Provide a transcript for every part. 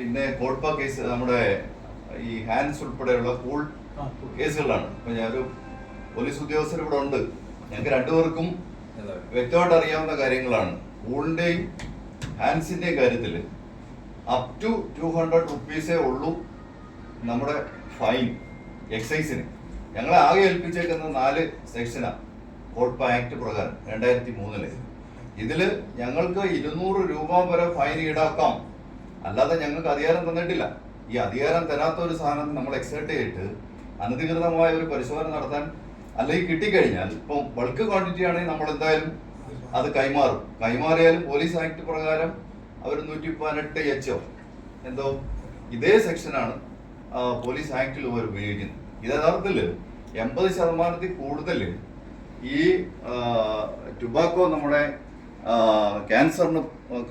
പിന്നെ കോഡ്പ കേസ് നമ്മുടെ ഈ ഹാൻഡ്സ് ഉൾപ്പെടെയുള്ള കൂൾ കേസുകളാണ്. അപ്പൊ ഞാനൊരു പോലീസ് ഉദ്യോഗസ്ഥർ ഇവിടെ ഉണ്ട്. ഞങ്ങൾക്ക് രണ്ടുപേർക്കും വ്യക്തമായിട്ട് അറിയാവുന്ന കാര്യങ്ങളാണ്. കൂളിന്റെയും ഹാൻഡ്സിന്റെയും കാര്യത്തിൽ അപ് ടു ടു ഹൺഡ്രഡ് റുപ്പീസേ ഉള്ളൂ നമ്മുടെ ഫൈൻ എക്സൈസിന് ഞങ്ങളെ ആകെ ഏൽപ്പിച്ചേക്കുന്ന നാല് സെക്ഷനാ കോൾപ ആക്ട് പ്രകാരം രണ്ടായിരത്തി മൂന്നിൽ. ഇതിൽ ഞങ്ങൾക്ക് ഇരുന്നൂറ് രൂപ വരെ ഫൈൻ ഈടാക്കാം. അല്ലാതെ ഞങ്ങൾക്ക് അധികാരം തന്നിട്ടില്ല. ഈ അധികാരം തരാത്ത ഒരു സാധനം നമ്മൾ എക്സൈറ്റ് ചെയ്തിട്ട് അനധികൃതമായ ഒരു പരിശോധന നടത്താൻ അല്ലെങ്കിൽ കിട്ടിക്കഴിഞ്ഞാൽ ഇപ്പം ബൾക്ക് ക്വാണ്ടിറ്റി ആണെങ്കിൽ നമ്മൾ എന്തായാലും അത് കൈമാറും. കൈമാറിയാലും പോലീസ് ആക്ട് പ്രകാരം അവർ നൂറ്റി പതിനെട്ട് എച്ച് എന്തോ ഇതേ സെക്ഷനാണ് പോലീസ് ആക്ടിൽ അവർ ഉപയോഗിക്കുന്നത്. ഇത് യഥാർത്ഥത്തിൽ എൺപത് ശതമാനത്തിൽ കൂടുതൽ ഈ ടുബാക്കോ നമ്മുടെ ക്യാൻസറിന്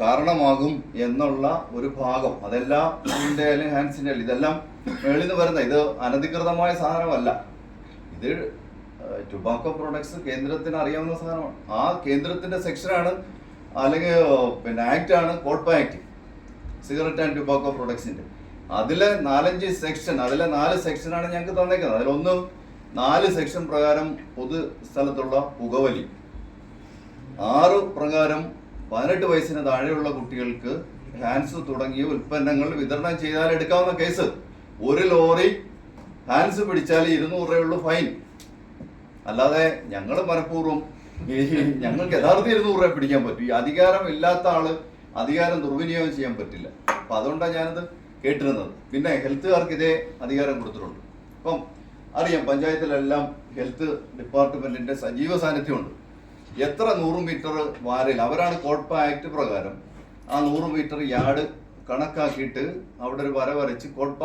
കാരണമാകും എന്നുള്ള ഒരു ഭാഗം. അതെല്ലാം ഇതിന്റെ അല്ലെങ്കിൽ ഹാൻഡ്സിന്റെ ഇതെല്ലാം മേളിൽ നിന്ന് വരുന്ന ഇത് അനധികൃതമായ സാധനമല്ല. ഇത് ടുബാക്കോ പ്രോഡക്ട്സ് കേന്ദ്രത്തിന് അറിയാവുന്ന സാധനമാണ്. ആ കേന്ദ്രത്തിന്റെ സെക്ഷനാണ് അല്ലെങ്കിൽ പിന്നെ ആക്ട് ആണ് കോഡ്പ ആക്ട് സിഗരറ്റ് ആൻഡ് ടുബാക്കോ പ്രൊഡക്ട്സിന്റെ അതിലെ നാലഞ്ച് സെക്ഷൻ അതിലെ നാല് സെക്ഷനാണ് ഞങ്ങൾക്ക് തന്നേക്കുന്നത്. അതിലൊന്ന് നാല് സെക്ഷൻ പ്രകാരം പൊതു സ്ഥലത്തുള്ള പുകവലി. ആറ് പ്രകാരം പതിനെട്ട് വയസ്സിന് താഴെയുള്ള കുട്ടികൾക്ക് ഹാൻസ് തുടങ്ങിയ ഉൽപ്പന്നങ്ങൾ വിതരണം ചെയ്താൽ എടുക്കാവുന്ന കേസ്. ഒരു ലോറി ഹാൻസ് പിടിച്ചാൽ ഇരുന്നൂറ് രൂപയുള്ളൂ ഫൈൻ. അല്ലാതെ ഞങ്ങൾ മനഃപൂർവം ഞങ്ങൾക്ക് യഥാർത്ഥം ഇരുന്നൂറ് രൂപ പിടിക്കാൻ പറ്റും. ഈ അധികാരം ഇല്ലാത്ത ആൾ അധികാരം ദുർവിനിയോഗം ചെയ്യാൻ പറ്റില്ല. അപ്പൊ അതുകൊണ്ടാണ് ഞാനത് കേട്ടിരുന്നത്. പിന്നെ ഹെൽത്തുകാർക്ക് ഇതേ അധികാരം കൊടുത്തിട്ടുണ്ട്. അപ്പം അറിയാം പഞ്ചായത്തിലെല്ലാം ഹെൽത്ത് ഡിപ്പാർട്ട്മെന്റിന്റെ സജീവ സാന്നിധ്യമുണ്ട്. എത്ര നൂറ് മീറ്റർ വാരയിൽ അവരാണ് കോട്ട്പ ആക്ട് പ്രകാരം ആ നൂറ് മീറ്റർ യാർഡ് കണക്കാക്കിയിട്ട് അവിടെ ഒരു വര വരച്ച് കോട്ട്പ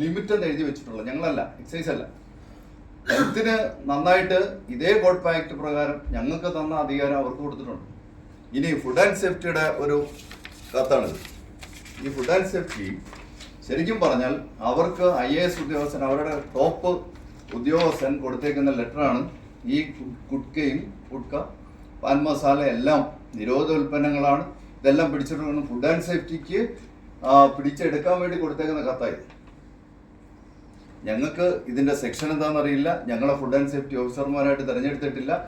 ലിമിറ്റ് എന്ന് എഴുതി വെച്ചിട്ടുള്ളത്. ഞങ്ങളല്ല എക്സൈസ് അല്ല. ഹെൽത്തിന് നന്നായിട്ട് ഇതേ കോഡ് ആക്ട് പ്രകാരം ഞങ്ങൾക്ക് തന്ന അധികാരം അവർക്ക് കൊടുത്തിട്ടുണ്ട്. ഇനി ഫുഡ് ആൻഡ് സേഫ്റ്റിയുടെ ഒരു കത്താണിത്. ഈ ഫുഡ് ആൻഡ് സേഫ്റ്റി ശരിക്കും പറഞ്ഞാൽ അവർക്ക് ഐ എ എസ് ഉദ്യോഗസ്ഥൻ അവരുടെ ടോപ്പ് ഉദ്യോഗസ്ഥൻ കൊടുത്തേക്കുന്ന ലെറ്ററാണ് ഈ ഗുഡ്കയും ഗുഡ്ക പാൻ മസാല എല്ലാം നിരോധ ഉൽപ്പന്നങ്ങളാണ്. ഇതെല്ലാം പിടിച്ചെടുക്കണം. ഫുഡ് ആൻഡ് സേഫ്റ്റിക്ക് പിടിച്ചെടുക്കാൻ വേണ്ടി കൊടുത്തേക്കുന്ന കത്തായത് ഞങ്ങൾക്ക് ഇതിന്റെ സെക്ഷൻ എന്താണെന്നറിയില്ല. ഞങ്ങളെ ഫുഡ് ആൻഡ് സേഫ്റ്റി ഓഫീസർമാരായിട്ട് തിരഞ്ഞെടുത്തിട്ടില്ല.